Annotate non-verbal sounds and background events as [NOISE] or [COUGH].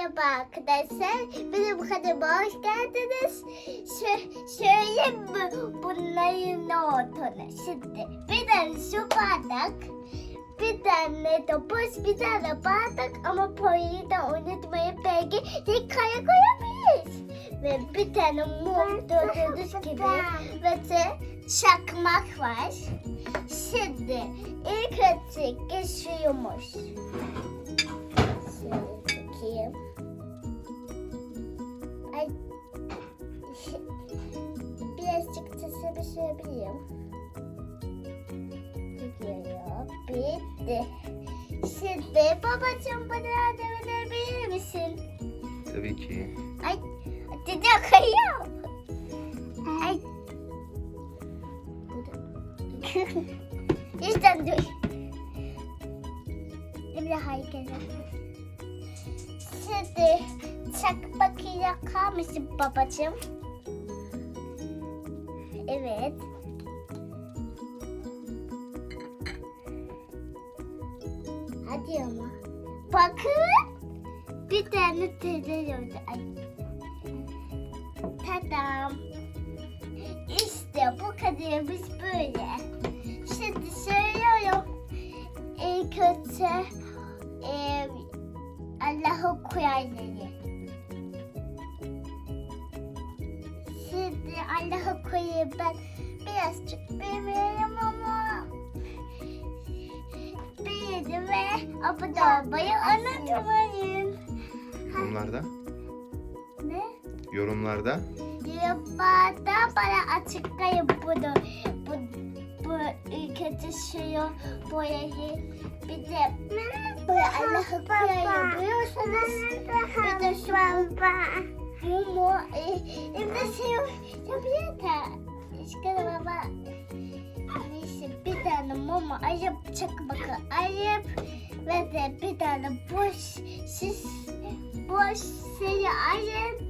Merhaba arkadaşlar. Benim kanalıma hoş geldiniz. Şö şöyle bu, bunların olduğunu şimdi. Bir tane su bardak, bir tane topuz, bir tane bardak ama boyayı da unutmayın belki yukarı koyabiliriz. Ve bir tane mum gördüğünüz gibi ve de çakmak var. Şimdi ilk önce geçiyormuş. Yapayım. Gidiyor. Bitti. Şimdi babacığım bana yardım edebilir misin? Tabii ki. Ay. Dede kayıyor. Ay. İşte [LAUGHS] dur. Emre hareket. Şimdi çakmak yakar mısın babacığım? Evet. Hadi ama. Bakın. Bir tane oldu. Ay. Tadam. İşte bu kadarımız böyle. Şimdi söylüyorum. İlk önce e, Allah'ın kuralları. Şimdi Allah'ın kuralları ben birazcık bilmiyorum ama bildim ve abone olmayı unutmayın. Yorumlarda. Ne? Yorumlarda. Yorumlarda bana açıklayın bunu. Bu, bu ülkede suyu boyayı bir de Allah'ı koyayım buyursanız bir de şu mumu e, bir de şey yapıyor da işte baba. Neyse bir tane mumu ayıp. Çakmakı ayıp. Ve de bir tane boş şiş boş şeyi ayıp